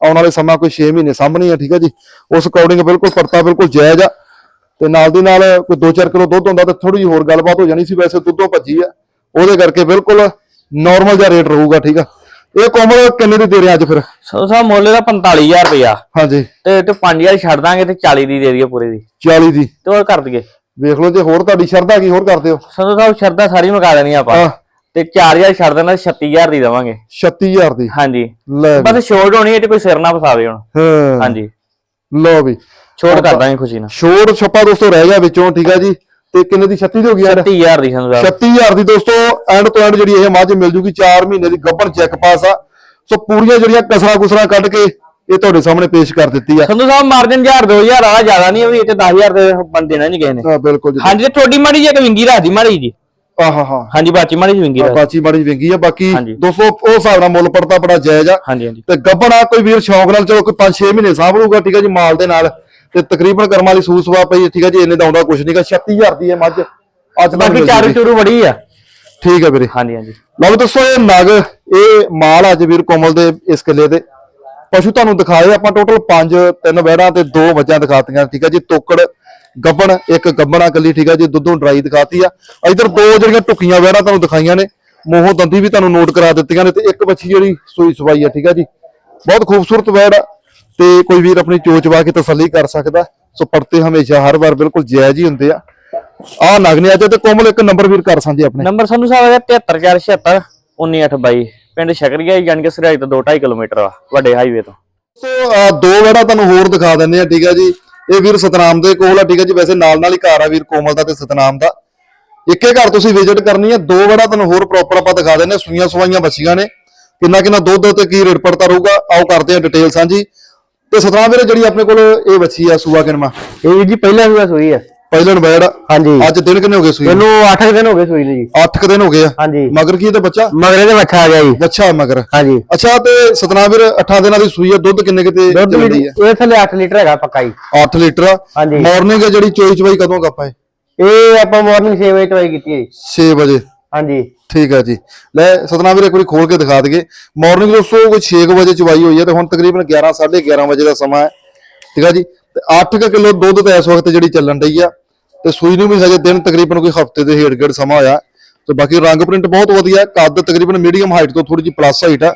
ਆਉਣ ਵਾਲੇ ਸਮਾਂ ਕੋਈ 6 ਮਹੀਨੇ ਸਾਹਮਣੇ ਆ, ਠੀਕ ਹੈ ਜੀ? ਉਸ ਅਕੋਰਡਿੰਗ ਬਿਲਕੁਲ ਪਰਤਾ ਬਿਲਕੁਲ ਜਾਇਜ਼ ਆ। ਤੇ ਨਾਲ ਦੀ ਨਾਲ ਕੋਈ 2-4 ਕਿਲੋ ਦੁੱਧ ਹੁੰਦਾ ਤਾਂ ਥੋੜੀ ਜਿਹੀ ਹੋਰ ਗੱਲਬਾਤ ਹੋ ਜਾਣੀ ਸੀ, ਵੈਸੇ ਦੁੱਧੋਂ ਭੱਜੀ ਆ। ਉਹਦੇ ਕਰਕੇ ਬਿਲਕੁਲ ਨਾਰਮਲ ਜਿਹਾ ਰੇਟ ਰਹੂਗਾ ਠੀਕ ਆ? ਇਹ ਕੋਮਲ ਕਿੰਨੇ ਦੀ ਦੇ ਰਹੇ ਅੱਜ ਫਿਰ? ਸੰਧੂ ਸਾਹਿਬ ਮੁੱਲ ਦਾ 45000 ਰੁਪਇਆ। ਹਾਂਜੀ। ਤੇ ਤੇ 5000 ਛੱਡ ਦਾਂਗੇ ਤੇ 40 ਦੀ ਦੇ ਦਈਏ ਪੂਰੇ ਦੀ। 40 ਦੀ। ਤੇ ਹੋਰ ਕਰ ਦਈਏ। ਵੇਖ ਲਓ ਜੇ ਹੋਰ ਤੁਹਾਡੀ ਸ਼ਰਧਾ ਕੀ ਹੋਰ ਕਰਦੇ ਹੋ ਸੰਧੂ ਸਾਹਿਬ ਸ਼ਰਦਾ ਸਾਰੀ ਮੁਕਾ ਦੇਣੀ ਆਪਾਂ। ਹਾਂ। ਤੇ 4000 ਛੱਡ ਦੇਣਾ 36000 ਦੀ ਦੇਵਾਂਗੇ। 36000 ਦੀ। ਹਾਂਜੀ। ਲੈ। ਬਸ ਛੋਟ ਹੋਣੀ ਹੈ ਤੇ ਕੋਈ ਸਿਰ ਨਾ ਫਸਾਵੇ ਹੁਣ। ਹਾਂਜੀ। ਲਓ ਵੀ। ਛੋਟ ਕਰ ਦਾਂਗੇ ਖੁਸ਼ੀ ਨਾਲ। ਛੋੜ ਛੱਪਾ ਦੋਸਤੋ ਰਹਿ ਗਿਆ ਵਿੱਚੋਂ ਠੀਕ ਆ ਜੀ। ਤੇ ਕਿੰਨੇ ਦੀ? 36 ਦੀ ਹੋ ਗਈ ਯਾਰ। 36000 ਦੀ ਸਾਹਿਬ 36000 ਦੀ ਦੋਸਤੋ ਐਂਡ ਤੋਂ ਐਂਡ ਜਿਹੜੀ ਇਹ ਮੱਝ ਮਿਲ ਜੂਗੀ 4 ਮਹੀਨੇ ਦੀ ਗੱਭਣ ਚੈੱਕ ਪਾਸ ਆ। ਸੋ ਪੂਰੀਆਂ ਜਿਹੜੀਆਂ ਕਸਰਾਂ ਕੁਸਰਾਂ ਕੱਢ ਕੇ ਇਹ ਤੁਹਾਡੇ ਸਾਹਮਣੇ ਪੇਸ਼ ਕਰ ਦਿੱਤੀ ਆ। ਸੰਧੂ ਸਾਹਿਬ ਮਾਰਜਨ 1000 2000 ਵਾਲਾ ਜ਼ਿਆਦਾ ਨਹੀਂ ਵੀ ਤੇ 10000 ਦੇ ਬੰਦ ਦੇਣਾ ਨਹੀਂ ਕਿਸੇ ਨੇ। ਹਾਂ ਬਿਲਕੁਲ ਜੀ। ਹਾਂਜੀ ਤੇ ਤੁਹਾਡੀ ਮਾੜੀ ਜੀ ਇੱਕ ਵਿੰਗੀ ਰੱਖਦੀ ਮਾੜੀ ਜੀ ਆਹਾ ਹਾਂ। ਹਾਂਜੀ ਬਾਚੀ ਮਾੜੀ ਜੀ ਵਿੰਗੀ ਰੱਖ ਬਾਚੀ ਮਾੜੀ ਵਿੰਗੀ ਆ। ਬਾਕੀ। ਦੋਸਤੋ ਉਹ ਹਿਸਾਬ ਨਾਲ ਮੁੱਲ ਪੜਤਾ ਬੜਾ ਜਾਇਜ਼ ਆ। ਹਾਂਜੀ ਹਾਂਜੀ। ਤੇ ਗੱਭਣਾ ਕੋਈ ਵੀਰ ਸ਼ੌਂਕ ਨਾਲ ਚਲੋ ਕੋਈ 5-6 ਮਹੀਨੇ ਸਾਂਭ ਲੂਗਾ ਠੀਕ ਹੈ ਜੀ ਮਾਲ ਦੇ ਨਾਲ। ਤੇ ਤਕਰੀਬਨ ਕਰਮਾਂ ਵਾਲੀ ਸੂਸ ਵਾ ਪਈ ਠੀਕ ਹੈ ਜੀ ਇੰਨੇ ਦਾ ਆਉਂਦਾ ਕੁਝ ਨਹੀਂਗਾ 36000 ਦੀ ਇਹ ਮੱਝ। ਅੱਜ ਤੱਕ ਬਾਕੀ ਚਾਰੂ। ਚੂਰੂ ਬੜੀ ਆ। ਠੀਕ ਹੈ ਵੀਰੇ। ਹਾਂਜੀ ਹਾਂਜੀ। ਲਓ ਦੱਸੋ ਇਹ ਨਗ ਇਹ ਮਾਲ ਅੱਜ ਵੀਰ ਕੋਮਲ ਦੇ ਇਸ ਕਿੱਲੇ ਦੇ। ਪਸ਼ੂ ਤੁਹਾਨੂੰ ਦਿਖਾਏ ਆਪਾਂ ਟੋਟਲ 5 ਤਿੰਨ ਵਹਿੜਾਂ ਤੇ ਦੋ ਮੱਝਾਂ ਦਿਖਾਤੀਆਂ ਠੀਕ ਹੈ ਜੀ ਤੋਕੜ ਗੱਬਣ ਇੱਕ ਗੱਬਣਾ ਕੱਲੀ ਠੀਕ ਹੈ ਜੀ ਦੁੱਧੋਂ ਡਰਾਈ ਦਿਖਾਤੀ ਆ। ਇਧਰ ਦੋ ਜਿਹੜੀਆਂ ਟੁਕੀਆਂ ਵਹਿੜਾਂ ਤੁਹਾਨੂੰ ਦਿਖਾਈਆਂ ਨੇ ਮੋਹੋਂ ਦੰਦੀ ਵੀ ਤੁਹਾਨੂੰ ਨੋਟ ਕਰਾ ਦਿੱਤੀਆਂ ਨੇ ਤੇ ਇੱਕ ਬੱਚੀ ਜਿਹੜੀ ਸੂਈ ਸਵਾਈ ਆ ਠੀਕ ਹੈ ਜੀ। ਬਹੁਤ ਖੂਬਸੂਰਤ ਵਹਿੜ ਆ। ਤੇ ਕੋਈ ਵੀਰ ਆਪਣੀ ਚੋਚ ਵਾ ਕੇ ਤਸੱਲੀ ਕਰ ਸਕਦਾ। ਸੋ ਪੜਤੇ ਹਮੇਸ਼ਾ ਹਰ ਵਾਰ ਬਿਲਕੁਲ ਜਾਇਜ਼ ਹੀ ਹੁੰਦੇ ਆ। ਆ ਨਗ ਨੇ ਅੱਜ ਤੇ ਕੋਮਲ ਇੱਕ ਨੰਬਰ ਵੀਰ ਕਰ ਸਾਂਝੇ ਆਪਣੇ। ਨੰਬਰ ਸੰਧੂ ਸਾਹਿਬ ਹੈਗਾ 73476 19822 ਪਿੰਡ ਸ਼ਕਰੀਆ ਯਾਨੀ ਕਿ ਸਰਾਈ ਤੋਂ 2.5 ਕਿਲੋਮੀਟਰ ਆ ਵੱਡੇ ਹਾਈਵੇ ਤੋਂ। ਸੋ ਦੋ ਵੜਾ ਤੁਹਾਨੂੰ ਹੋਰ ਦਿਖਾ ਦਿੰਦੇ ਆ ਠੀਕ ਹੈ ਜੀ। ਇਹ ਵੀਰ ਸਤਨਾਮ ਦੇ ਕੋਲ ਆ ਠੀਕ ਹੈ ਜੀ। ਵੈਸੇ ਨਾਲ ਨਾਲ ਹੀ ਘਰ ਆ ਵੀਰ ਕੋਮਲ ਦਾ ਤੇ ਸਤਨਾਮ ਦਾ। ਇੱਕੇ ਘਰ ਤੁਸੀਂ ਵਿਜ਼ਿਟ ਕਰਨੀ ਹੈ ਦੋ ਵੜਾ ਤੁਹਾਨੂੰ ਹੋਰ ਪ੍ਰੋਪਰ ਆਪਾਂ ਦਿਖਾ ਦਿੰਦੇ ਆ ਸੂਈਆਂ ਸਵਾਈਆਂ ਬੱਚੀਆਂ ਨੇ। ਕਿੰਨਾ ਕਿੰਨਾ ਦੁੱਧ ਤੇ ਕੀ ਰੇਟ ਪੜਤਾ ਰਹੂਗਾ ਆਓ ਕਰਦੇ ਆ ਡਿਟੇਲ ਸਾਂਝੀ। ਤੇ ਸਤਨਾਮ ਵੀਰੇ ਜਿਹੜੀ ਆਪਣੇ ਕੋਲ ਇਹ ਬੱਚੀ ਆ ਸੂਆ ਕਿਨਮਾ। ਇਹ ਜੀ ਪਹਿਲਾਂ ਸੂਆ ਸੂਈ ਆ। ਪਹਿਲਣ ਬੈੜ ਹਾਂਜੀ। ਅੱਜ ਦਿਨ ਕਿੰਨੇ ਹੋ ਗਏ ਸੂਈ ਇਹਨੂੰ 8 ਦਿਨ ਹੋ ਗਏ ਸੂਈ ਨੂੰ ਜੀ। 8 ਦਿਨ ਹੋ ਗਏ ਆ। ਹਾਂਜੀ। ਮਗਰ ਕੀ ਤੇ ਬੱਚਾ? ਮਗਰੇ ਦੇ ਬੱਚਾ ਆ ਗਿਆ ਜੀ। ਬੱਚਾ ਮਗਰ। ਹਾਂਜੀ। ਅੱਛਾ ਤੇ ਸਤਨਾਮ ਵੀਰ 8 ਦਿਨਾਂ ਦੀ ਸੂਈ ਆ ਦੁੱਧ ਕਿੰਨੇ ਕਿਤੇ ਦੁੱਧ ਆ? ਇਹ ਥੱਲੇ 8 ਲੀਟਰ ਹੈਗਾ ਪੱਕਾ ਜੀ। 8 ਲੀਟਰ ਹਾਂਜੀ। ਮਾਰਨਿੰਗ ਜਿਹੜੀ ਚੋਈ ਚਵਾਈ ਕਦੋਂ ਕੱਪਾ ਇਹ? ਆਪਾਂ ਮਾਰਨਿੰਗ 6 ਵਜੇ ਟਰਾਈ ਕੀਤੀ ਹੈ ਜੀ। 6 ਵਜੇ। ਹਾਂਜੀ। ਠੀਕ ਹੈ ਜੀ। ਲੈ ਸਤਨਾਮ ਵੀਰੇ ਇੱਕ ਵਾਰੀ ਖੋਲ ਕੇ ਦਿਖਾ ਦਈਏ। ਮਾਰਨਿੰਗ ਦੋਸਤੋ ਕੋਈ 6 ਵਜੇ ਚਵਾਈ ਹੋਈ ਹੈ ਤੇ ਹੁਣ ਤਕਰੀਬਨ 11 11:30 ਵਜੇ ਦਾ ਸਮਾਂ ਹੈ। ਠੀਕ ਹੈ ਜੀ। ਤੇ 8 ਕਿਲੋ ਦੁੱਧ ਤੇ ਇਸ ਵਕਤ ਜਿਹੜੀ ਚੱਲਣ ਡਈ ਆ। ਤੇ ਸੂਈ ਨੂੰ ਵੀ ਹਜੇ ਦਿਨ ਤਕਰੀਬਨ ਕੋਈ ਹਫ਼ਤੇ ਦੇ ਹੇਠ ਗੇੜ ਸਮਾਂ ਹੋਇਆ। ਤੇ ਬਾਕੀ ਰੰਗ ਪ੍ਰਿੰਟ ਬਹੁਤ ਵਧੀਆ ਕੱਦ ਤਕਰੀਬਨ ਮੀਡੀਅਮ ਹਾਈਟ ਤੋਂ ਥੋੜੀ ਜਿਹੀ ਪਲੱਸ ਹਾਈਟ ਆ।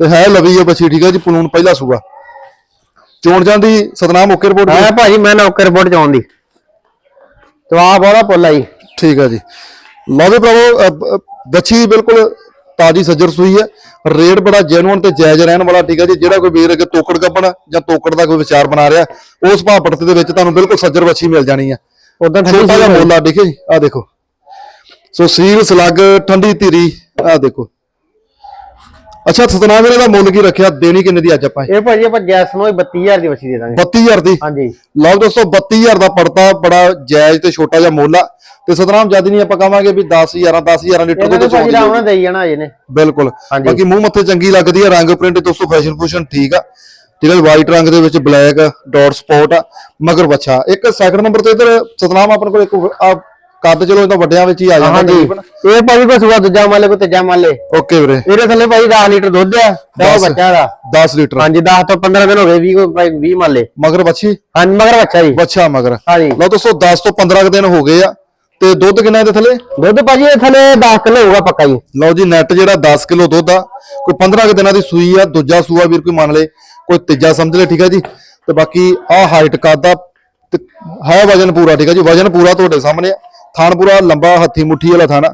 ਤੇ ਹੈ ਲਵੀ ਹੈ ਬੱਚੀ ਠੀਕ ਹੈ ਜੀ ਪਲੂਨ ਪਹਿਲਾ ਸੂਆ। ਚੋਣ ਜਾਂਦੀ ਸਤਨਾਮ ਓਕੇ ਰਿਪੋਰਟ ਹਾਂ ਭਾਜੀ ਮੈਂ ਨੌਕਰ ਰਿਪੋਰਟ ਚਾਉਣ ਦੀ। ਤਵਾ ਬੋਲਾ ਪੋਲਾ ਜੀ। ਠੀਕ ਹੈ ਜੀ। ਲਓ ਭਰਾਵੋ ਬ- ਬੱਚੀ ਬਿਲਕੁਲ ਤਾਜੀ ਸੱਜਰ ਸੂਈ ਹੈ। ਰੇਟ ਬੜਾ ਜੈਨੂਅਨ ਤੇ ਜਾਇਜ਼ ਰਹਿਣ ਵਾਲਾ ਠੀਕ ਹੈ ਜੀ। ਜਿਹੜਾ ਕੋਈ ਵੀਰ ਅਗੇ ਤੋਕੜ ਕੱਪਣ ਜਾਂ ਤੋਕੜ ਦਾ ਕੋਈ ਵਿਚਾਰ ਬਣਾ ਰਿਹਾ ਉਸ ਭਾਅ ਪੜਤੇ ਦੇ ਵਿੱਚ ਤੁਹਾਨੂੰ ਬਿਲਕੁਲ ਸੱਜਰ ਬੱਚੀ ਮਿਲ ਜਾਣੀ ਹੈ। ਉਦਾਂ ਛੋਟਾ ਜਿਹਾ ਮੋਲਾ ਦੇਖੇ ਜੀ। ਆ ਦੇਖੋ। ਸੋ ਸੀਲ ਸਲੱਗ ਠੰਡੀ ਧੀਰੀ ਆ ਦੇਖੋ। ਅੱਛਾ ਸਤਨਾਮ ਵੀਰੇ ਦਾ ਮੁੱਲ ਕੀ ਰੱਖਿਆ? ਦੇਣੀ ਕਿੰਨੇ ਦੀ ਅੱਜ ਆਪਾਂ? ਇਹ? ਭਾਜੀ ਆਪਾਂ ਗੈਸ ਨੂੰ 32000 ਦੀ ਵਸੀ ਦੇ ਦਾਂਗੇ। 32000 ਦੀ? ਹਾਂਜੀ। ਲਓ ਦੋਸਤੋ 32000 ਦਾ ਪੜਤਾ ਬੜਾ ਜਾਇਜ਼ ਤੇ ਛੋਟਾ ਜਿਹਾ ਮੁੱਲ ਆ। ਤੇ ਸਤਨਾਮ ਜਦ ਨਹੀਂ ਆਪਾਂ ਕਵਾਂਗੇ ਵੀ 10000 10000 ਲੀਟਰ ਇਹਨਾਂ ਦੁੱਧ ਚੋਂਦੀ ਰਾਮ ਨਾਲ ਦੇਈ ਜਾਣਾ ਅਜੇ ਨੇ। ਬਿਲਕੁਲ। ਬਾਕੀ ਮੂੰਹ ਮੱਥੇ ਚੰਗੀ ਲੱਗਦੀ ਹੈ ਰੰਗ ਪ੍ਰਿੰਟ ਦੋਸਤੋ ਫੈਸ਼ਨ ਫੂਸ਼ਨ ਠੀਕ ਆ। ਹੈ ਵਾਈਟ ਰੰਗ ਦੇ ਵਿੱਚ ਬਲੈਕ ਡਾਟ ਸਪੌਟ ਆ। ਮਗਰ ਬੱਚਾ ਇੱਕ ਸੈਕੰਡ ਨੰਬਰ ਤੇ ਇਧਰ ਸਤਨਾਮ ਆਪਣੇ ਕੋਲ ਇੱਕ ਆ ਕੱਦ ਚਲੋ ਇਹਦਾ ਵੱਡਿਆਂ ਵਿੱਚ ਹੀ ਆ ਜਾਂਦਾ ਹਾਂਜੀ ਤਕਰੀਬਨ ਇਹ ਭਾਜੀ ਕੋ ਸੁਆ ਦੂਜਾ ਮਾਲੇ ਕੋ ਤੀਜਾ ਮਾਲੇ ਓਕੇ ਵੀਰੇ। ਇਹਦੇ ਥੱਲੇ ਭਾਜੀ 10 ਲੀਟਰ ਦੁੱਧ ਆ ਤੇ ਦਸ। ਬੱਚਾ ਦਾ। 10 ਲੀਟਰ। ਹਾਂਜੀ 10 ਤੋਂ 15 ਦਿਨ ਹੋ ਗਏ 20 ਕੋ ਭਾਈ 20 ਮਾਲੇ ਮਗਰ ਬੱਚੀ ਹਾਂਜੀ ਮਗਰ ਬੱਚਾ ਜੀ। ਬੱਚਾ ਮਗਰ। ਹਾਂਜੀ। ਲਓ ਦੋਸਤੋ 10 ਤੋਂ 15 ਕੁ ਦਿਨ ਹੋ ਗਏ ਆ ਤੇ ਦੁੱਧ ਕਿੰਨਾ ਇਹਦੇ ਥੱਲੇ? ਦੁੱਧ ਭਾਜੀ ਇਹ ਥੱਲੇ 10 ਕਿਲੋ ਹੋਊਗਾ ਪੱਕਾ ਜੀ। ਲਓ ਜੀ ਨੈਟ ਜਿਹੜਾ 10 ਕਿਲੋ ਦੁੱਧ ਆ ਕੋਈ 15 ਕੁ ਦਿਨਾਂ ਦੀ ਸੂਈ ਆ ਦੂਜਾ ਸੂਆ ਵੀਰ ਕੋਈ ਮੰਨ ਲੇ ਕੋਈ ਤੀਜਾ ਸਮਝ ਲੈ ਠੀਕ ਹੈ ਜੀ? ਤੇ ਬਾਕੀ ਆ ਹਾਈਟ ਕੱਦ ਆ ਤੇ ਹੈ ਵਜਨ ਪੂਰਾ ਠੀਕ ਹੈ ਜੀ? ਵਜਨ ਪੂਰਾ ਤੁਹਾਡੇ ਸਾਹਮਣੇ ਆ। ਥਾਣ ਪੂਰਾ ਲੰਬਾ ਹੱਥੀ ਮੁੱਠੀ ਵਾਲਾ ਥਾਣਾ।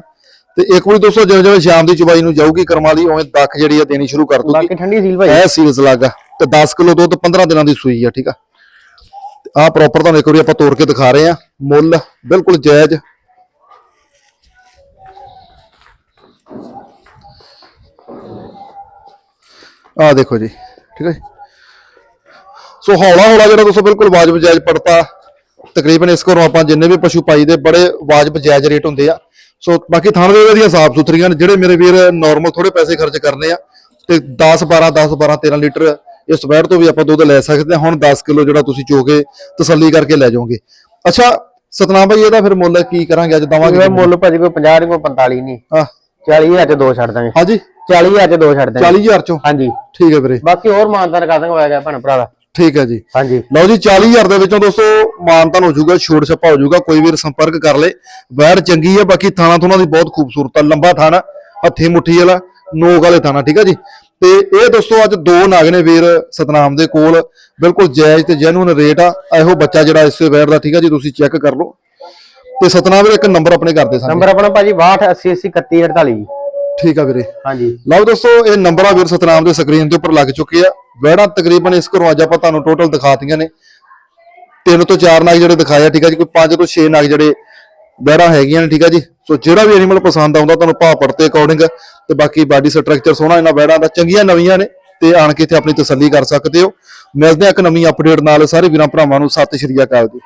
ਤੇ ਇੱਕ ਵਾਰੀ ਦੋਸਤੋ ਜਿਵੇਂ ਜਿਵੇਂ ਸ਼ਾਮ ਦੀ ਚੁਬਾਈ ਨੂੰ ਜਾਊਗੀ ਕਰਮਾਂ ਦੀ ਉਵੇਂ ਦੱਖ ਜਿਹੜੀ ਆ ਦੇਣੀ ਸ਼ੁਰੂ ਕਰ ਦੂਗੀ ਬਾਕੀ ਠੰਡੀ ਸੀਲ ਭਾਜੀ ਇਹ ਸੀਰੀਜ਼ ਲੱਗਾ ਤੇ 10 ਕਿਲੋ ਦੁੱਧ 15 ਦਿਨਾਂ ਦੀ ਸੂਈ ਆ ਠੀਕ ਆ। ਆ ਪ੍ਰੋਪਰ ਤੁਹਾਨੂੰ ਇੱਕ ਵਾਰੀ ਆਪਾਂ ਤੋੜ ਕੇ ਦਿਖਾ ਰਹੇ ਆ। ਮੁੱਲ ਬਿਲਕੁਲ ਜਾਇਜ਼। ਆ ਦੇਖੋ ਜੀ ਠੀਕ ਹੈ। ਸੋ ਹੌਲਾ ਹੌਲਾ ਜਿਹੜਾ ਦੋਸਤੋ ਬਿਲਕੁਲ ਵਾਜਬ ਜਾਇਜ਼ ਪੜਤਾ ਤਕਰੀਬਨ ਇਸ ਘਰੋਂ ਆਪਾਂ ਜਿੰਨੇ ਵੀ ਪਸ਼ੂ ਪਾਈ ਦੇ ਬੜੇ ਵਾਜਬ ਜਾਇਜ਼ ਰੇਟ ਹੁੰਦੇ ਆ। ਸੋ ਬਾਕੀ ਥਾਣ ਦੇ ਵਧੀਆ ਸਾਫ਼ ਸੁਥਰੀਆਂ ਨੇ ਜਿਹੜੇ ਮੇਰੇ ਵੀਰ ਨਾਰਮਲ ਥੋੜੇ ਪੈਸੇ ਖਰਚ ਕਰਨੇ ਆ ਤੇ 10 12 10 12 13 ਲੀਟਰ ਇਸ ਵੈੜ ਤੋਂ ਵੀ ਆਪਾਂ ਦੁੱਧ ਲੈ ਸਕਦੇ ਹਾਂ। ਹੁਣ 10 ਕਿਲੋ ਜਿਹੜਾ ਤੁਸੀਂ ਚੋ ਕੇ ਤਸੱਲੀ ਕਰਕੇ ਲੈ ਜਾਓਗੇ। ਅੱਛਾ ਸਤਨਾਮ ਭਾਈ ਇਹਦਾ ਫਿਰ ਮੁੱਲ ਕੀ ਕਰਾਂਗੇ? ਅੱਜ ਦਵਾਂਗੇ ਇਹ ਮੁੱਲ ਭਾਜੀ ਕੋਈ 50 ਨਹੀਂ ਕੋਈ 45 ਨਹੀਂ। ਹਾਂ। 40000 ਚ ਦੋ ਛੱਡ ਦਾਂਗੇ। ਹਾਂਜੀ। 40000 ਚ ਦੋ ਛੱਡ ਦਾਂਗੇ। 40000 ਚੋਂ? ਹਾਂਜੀ। ਠੀਕ ਹੈ ਵੀਰੇ। ਬਾਕੀ ਹੋਰ ਮਾਨਦਾਨ ਕਰ ਦਾਂਗੇ ਹੋਇਆ ਗਿਆ ਭੈਣ ਭਰਾ ਦਾ। ਠੀਕ ਹੈ ਜੀ। ਹਾਂਜੀ। ਲਓ ਜੀ 40000 ਦੇ ਵਿੱਚੋਂ ਦੋਸਤੋ ਮਾਨਤਨ ਹੋ ਜਾਊਗਾ ਛੋੜ ਛੱਪਾ ਹੋ ਜਾਊਗਾ ਕੋਈ ਵੀਰ ਸੰਪਰਕ ਕਰ ਲੇ। ਵੈੜ ਚੰਗੀ ਹੈ ਬਾਕੀ ਥਾਣਾ ਥੁਣਾ ਦੀ ਬਹੁਤ ਖੂਬਸੂਰਤ ਆ ਲੰਬਾ ਥਾਣਾ ਹੱਥੀ ਮੁੱਠੀ ਵਾਲਾ ਨੋਕ ਵਾਲੇ ਥਾਣਾ ਠੀਕ ਹੈ ਜੀ। ਤੇ ਇਹ ਦੋਸਤੋ ਅੱਜ ਦੋ ਨਾਗ ਨੇ ਵੀਰ ਸਤਨਾਮ ਦੇ ਕੋਲ। ਬਿਲਕੁਲ ਜਾਇਜ਼ ਤੇ ਜੈਨੂਨ ਰੇਟ ਆ ਇਹੋ ਬੱਚਾ ਜਿਹੜਾ ਇਸੇ ਵੈੜ ਦਾ ਠੀਕ ਹੈ ਜੀ ਤੁਸੀਂ ਚੈੱਕ ਕਰ ਲਓ। ਤੇ ਸਤਨਾਮ ਵੀਰ ਇੱਕ ਨੰਬਰ ਆਪਣੇ ਕਰਦੇ ਸਾਨੂੰ ਨੰਬਰ ਆਪਣਾ ਭਾਜੀ 62 80 80 31 48 ਜੀ ਠੀਕ ਆ ਵੀਰੇ। ਹਾਂਜੀ। ਲਓ ਦੋਸਤੋ ਇਹ ਨੰਬਰ ਆ ਵੀਰ ਸਤਨਾਮ ਦੇ ਸਕਰੀਨ ਦੇ ਉੱਪਰ ਲੱਗ ਚੁੱਕੇ ਆ। ਵੈੜਾਂ ਤਕਰੀਬਨ ਇਸ ਘਰੋਂ ਅੱਜ ਆਪਾਂ ਤੁਹਾਨੂੰ ਟੋਟਲ ਦਿਖਾਤੀਆਂ ਨੇ। ਤਿੰਨ ਤੋਂ ਚਾਰ ਨਾਗ ਜਿਹੜੇ ਦਿਖਾਏ ਠੀਕ ਹੈ ਜੀ, ਕੋਈ ਪੰਜ ਤੋਂ ਛੇ ਨਾਗ ਜਿਹੜੇ ਵੈੜਾਂ ਹੈਗੀਆਂ ਨੇ, ਠੀਕ ਆ ਜੀ। ਸੋ ਜਿਹੜਾ ਵੀ ਐਨੀਮਲ ਪਸੰਦ ਆਉਂਦਾ, ਤੁਹਾਨੂੰ ਭਾਅ ਪੜਤੇ ਅਕੋਰਡਿੰਗ ਤੇ ਬਾਕੀ ਬਾਡੀ ਸਟਰਕਚਰ ਸੋਹਣਾ ਇਹਨਾਂ ਵੈੜਾਂ ਦਾ, ਚੰਗੀਆਂ ਨਵੀਆਂ ਨੇ, ਤੇ ਆਣ ਕੇ ਇੱਥੇ ਆਪਣੀ ਤਸੱਲੀ ਕਰ ਸਕਦੇ ਹੋ। ਮਿਲਦੇ ਆ ਇੱਕ ਨਵੀਂ ਅਪਡੇਟ ਨਾਲ, ਸਾਰੇ ਵੀਰਾਂ ਭਰਾਵਾਂ ਨੂੰ, ਸਤਿ ਸ਼੍ਰੀ ਅਕਾਲ ਜੀ।